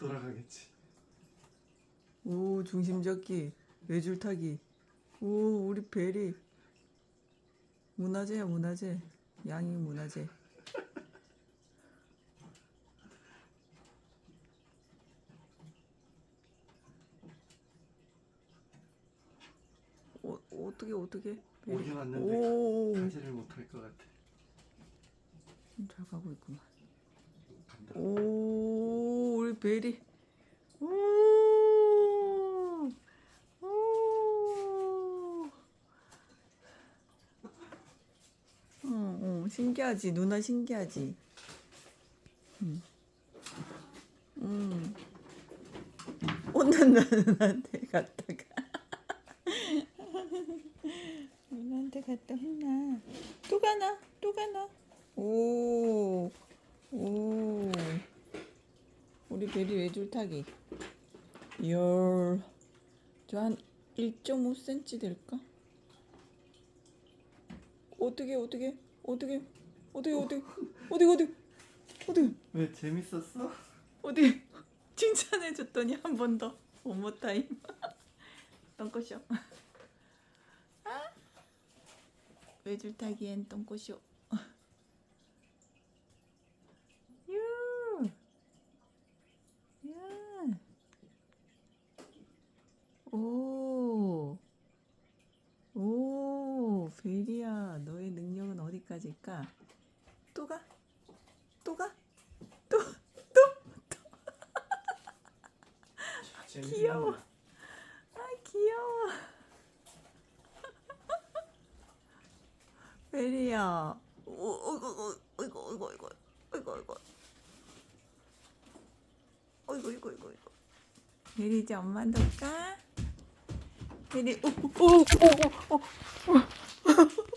돌아가겠지. 오 중심 잡기 외줄 타기 오 우리 베리 문화재야 문화재 양이 문화재 어, 어떻게 어떻게. 오긴 왔는데 오, 가지를 못할 것 같아. 잘 가고 있구만 간다. 오 우리 베리. 어, 어, 신기하지. 누나 신기하지. 음. 음. 혼난다 누나한테 갔다가? 누나한테 갔다 혼나. 또 가나? 또 가나? 오. 오. 우리 베리 외줄 타기. 열. 저한 1.5cm 될까? 어떻게 어떻게 어떻게 어떻게 어떻게 어디 어디 어디 왜 재밌었어? 어디 칭찬해 줬더니 한 번 더. 원모 타임. 똥꼬쇼. 아? 외줄 타기엔 똥꼬쇼. 유. 야. 오. 오, 베리야, 너의 능력은 어디까지일까? 또 가? 또 가? 또, 또, 귀여워. 아, 귀여워. 베리야. 오, 어이구, 어이구, 어이구, 어이구, 어이구, 어이구. 어이구, 어이구, 어이구, 어이구. 베리 이제 엄마한테 올까? 베리, 오, 오, 오, 오, 오, 오.